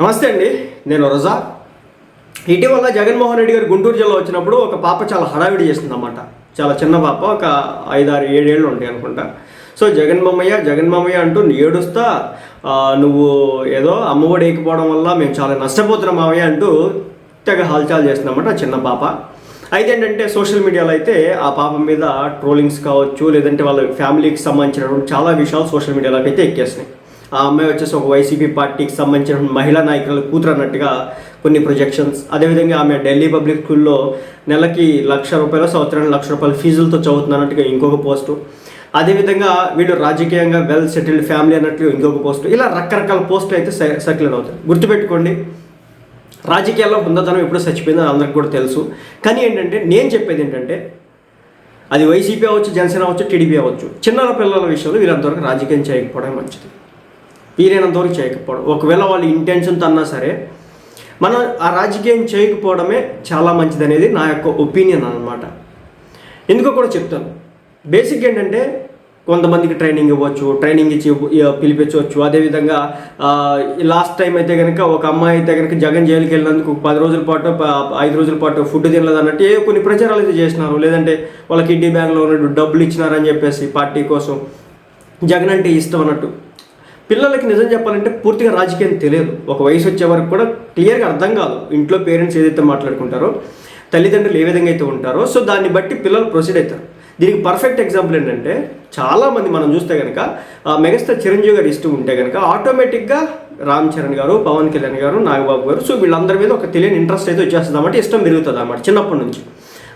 నమస్తే అండి నేను రజా. ఇటీవల జగన్మోహన్ రెడ్డి గారు గుంటూరు జిల్లా వచ్చినప్పుడు ఒక పాప చాలా హడావిడి చేసింది చాలా చిన్న పాప ఒక ఐదారు ఏడేళ్ళు ఉంటాయి అనుకుంటా. సో జగన్మామయ్య జగన్మామయ్య అంటూ ఏడుస్తా నువ్వు ఏదో అమ్మఒడి ఎక్కిపోవడం వల్ల మేము చాలా నష్టపోతున్నాం మామయ్య అంటూ తెగ హల్చాల్ చేస్తుందన్నమాట చిన్న పాప. అయితే ఏంటంటే సోషల్ మీడియాలో అయితే ఆ పాప మీద ట్రోలింగ్స్ కావచ్చు లేదంటే వాళ్ళ ఫ్యామిలీకి సంబంధించినటువంటి చాలా విషయాలు సోషల్ మీడియాలోకి అయితే ఎక్కేసినాయి. ఆ అమ్మాయి వచ్చేసి ఒక వైసీపీ పార్టీకి సంబంధించిన మహిళా నాయకుల కూతురు అన్నట్టుగా కొన్ని ప్రొజెక్షన్స్ అదేవిధంగా ఆమె ఢిల్లీ పబ్లిక్ స్కూల్లో నెలకి లక్ష రూపాయలు సంవత్సరానికి లక్ష రూపాయల ఫీజులతో చదువుతున్నట్టుగా ఇంకొక పోస్టు. అదేవిధంగా వీళ్ళు రాజకీయంగా వెల్ సెటిల్డ్ ఫ్యామిలీ అన్నట్లు ఇంకొక పోస్టు. ఇలా రకరకాల పోస్టులు అయితే సర్క్యులర్ అవుతాయి. గుర్తుపెట్టుకోండి రాజకీయాల్లో హుందతనం ఎప్పుడో చచ్చిపోయిందని అందరికి కూడా తెలుసు. కానీ ఏంటంటే నేను చెప్పేది ఏంటంటే అది వైసీపీ అవ్వచ్చు జనసేన అవ్వచ్చు టీడీపీ అవ్వచ్చు చిన్న పిల్లల విషయంలో వీరంతవరకు రాజకీయం చేయకపోవడం మంచిది. వీలైనంతవరకు చేయకపోవడం. ఒకవేళ వాళ్ళ ఇంటెన్షన్తో అన్నా సరే మనం ఆ రాజకీయం చేయకపోవడమే చాలా మంచిది అనేది నా యొక్క ఒపీనియన్ అనమాట ఎందుకో కూడా చెప్తాను. బేసిక్ ఏంటంటే కొంతమందికి ట్రైనింగ్ ఇవ్వచ్చు ట్రైనింగ్ ఇచ్చి పిలిపించవచ్చు. అదేవిధంగా లాస్ట్ టైం అయితే కనుక ఒక అమ్మాయి అయితే కనుక జగన్ జైలుకి వెళ్ళినందుకు పది రోజుల పాటు ఐదు రోజుల పాటు ఫుడ్ తినలేదు అన్నట్టు ఏ కొన్ని ప్రచారాలు అయితే చేసినారు. లేదంటే వాళ్ళ కిడ్నీ బ్యాగ్లో ఉన్నట్టు డబ్బులు ఇచ్చినారని చెప్పేసి పార్టీ కోసం జగన్ అంటే ఇష్టం అన్నట్టు. పిల్లలకి నిజం చెప్పాలంటే పూర్తిగా రాజకీయం తెలియదు. ఒక వయసు వచ్చే వరకు కూడా క్లియర్గా అర్థం కాదు. ఇంట్లో పేరెంట్స్ ఏదైతే మాట్లాడుకుంటారో తల్లిదండ్రులు ఏ విధంగా అయితే ఉంటారో సో దాన్ని బట్టి పిల్లలు ప్రొసీడ్ అవుతారు. దీనికి పర్ఫెక్ట్ ఎగ్జాంపుల్ ఏంటంటే చాలామంది మనం చూస్తే కనుక మెగాస్టార్ చిరంజీవి గారు ఇష్టం ఉంటే కనుక ఆటోమేటిక్గా రామ్ చరణ్ గారు పవన్ కళ్యాణ్ గారు నాగబాబు గారు సో వీళ్ళందరి మీద ఒక తెలియని ఇంట్రెస్ట్ అయితే వచ్చేస్తుంది అన్నమాట ఇష్టం పెరుగుతుంది అన్నమాట చిన్నప్పటి నుంచి.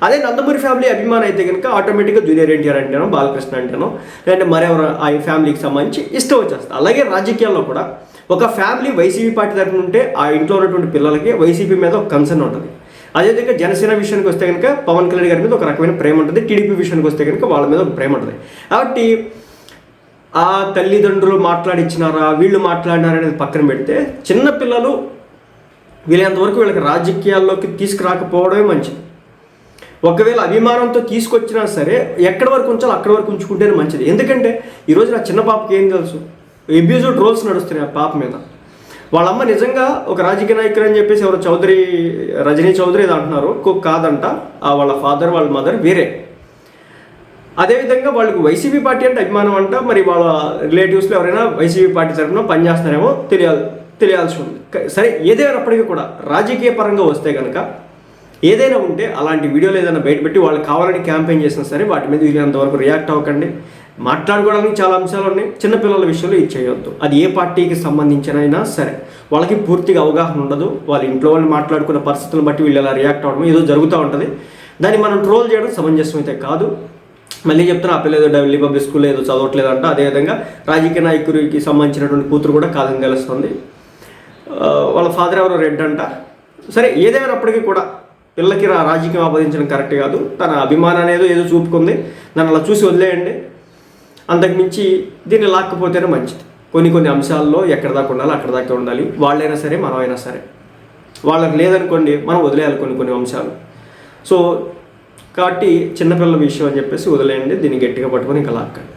అదే నందమూరి ఫ్యామిలీ అభిమానం అయితే కనుక ఆటోమేటిక్గా జూనియర్ ఎన్టీఆర్ అంటాను బాలకృష్ణ అంటాను లేదంటే మరెవరు ఆ ఫ్యామిలీకి సంబంధించి ఇష్టం వచ్చేస్తుంది అలాగే రాజకీయాల్లో కూడా ఒక ఫ్యామిలీ వైసీపీ పార్టీ తరఫున ఉంటే ఆ ఇంట్లో ఉన్నటువంటి పిల్లలకి వైసీపీ మీద ఒక కన్సర్న్ ఉంటుంది. అదేవిధంగా జనసేన విషయానికి వస్తే కనుక పవన్ కళ్యాణ్ గారి మీద ఒక రకమైన ప్రేమ ఉంటుంది. టీడీపీ విషయానికి వస్తే కనుక వాళ్ళ మీద ఒక ప్రేమ ఉంటుంది. కాబట్టి ఆ తల్లిదండ్రులు మాట్లాడిచ్చినారా వీళ్ళు మాట్లాడినారా అనేది పక్కన పెడితే చిన్న పిల్లలు వీళ్ళకి రాజకీయాల్లోకి తీసుకురాకపోవడమే మంచిది. ఒకవేళ అభిమానంతో తీసుకొచ్చినా సరే ఎక్కడి వరకు ఉంచాలో అక్కడి వరకు ఉంచుకుంటేనే మంచిది. ఎందుకంటే ఈరోజు నా చిన్న పాపకి ఏం తెలుసు? ఎబ్యూజ్డ్ రోల్స్ నడుస్తున్నాయి ఆ పాప మీద. వాళ్ళమ్మ నిజంగా ఒక రాజకీయ నాయకులు అని చెప్పేసి ఎవరు చౌదరి రజనీ చౌదరి ఏదో అంటున్నారు. కాదంట. ఆ వాళ్ళ ఫాదర్ వాళ్ళ మదర్ వేరే. అదేవిధంగా వాళ్ళకి వైసీపీ పార్టీ అంటే అభిమానం అంట. మరి వాళ్ళ రిలేటివ్స్లో ఎవరైనా వైసీపీ పార్టీ తరఫున పనిచేస్తున్నారేమో తెలియాలి తెలియాల్సి ఉంది. సరే ఏదేమైనప్పటికీ కూడా రాజకీయ పరంగా వస్తే కనుక ఏదైనా ఉంటే అలాంటి వీడియోలు ఏదైనా బయటపెట్టి వాళ్ళు కావాలని క్యాంపెయిన్ చేసినా సరే వాటి మీద వీలైనంత వరకు రియాక్ట్ అవ్వకండి. మాట్లాడుకోవడానికి చాలా అంశాలు ఉన్నాయి. చిన్నపిల్లల విషయంలో ఇది చేయొద్దు. అది ఏ పార్టీకి సంబంధించినైనా సరే. వాళ్ళకి పూర్తిగా అవగాహన ఉండదు. వాళ్ళ ఇంట్లో వాళ్ళు మాట్లాడుకున్న పరిస్థితులను బట్టి వీళ్ళు ఎలా రియాక్ట్ అవ్వడం ఏదో జరుగుతూ ఉంటుంది. దాన్ని మనం ట్రోల్ చేయడం సమంజసం అయితే కాదు. మళ్ళీ చెప్తున్నా ఆ పిల్ల ఏదో ఢిల్లీ పబ్లిక్ స్కూల్లో ఏదో చదవట్లేదంట. అదేవిధంగా రాజకీయ నాయకుడికి సంబంధించినటువంటి కూతురు కూడా కాదని తెలుస్తుంది వాళ్ళ ఫాదర్ ఎవరో రెడ్ అంట. సరే ఏదేమైనప్పటికీ కూడా పిల్లకి రాజకీయం ఆపాదించడం కరెక్ట్ కాదు. తన అభిమానం అనేది ఏదో చూపుకుంది. నన్ను అలా చూసి వదిలేయండి. అంతకుమించి దీన్ని లాక్కపోతేనే మంచిది. కొన్ని కొన్ని అంశాల్లో ఎక్కడ దాకా ఉండాలి అక్కడ దాకా ఉండాలి. వాళ్ళైనా సరే మనమైనా సరే. వాళ్ళకి లేదనుకోండి మనం వదిలేయాలి కొన్ని కొన్ని అంశాలు. సో కాబట్టి చిన్నపిల్లల విషయం అని చెప్పేసి వదిలేయండి. దీన్ని గట్టిగా పట్టుకొని ఇంకా లాక్కండి.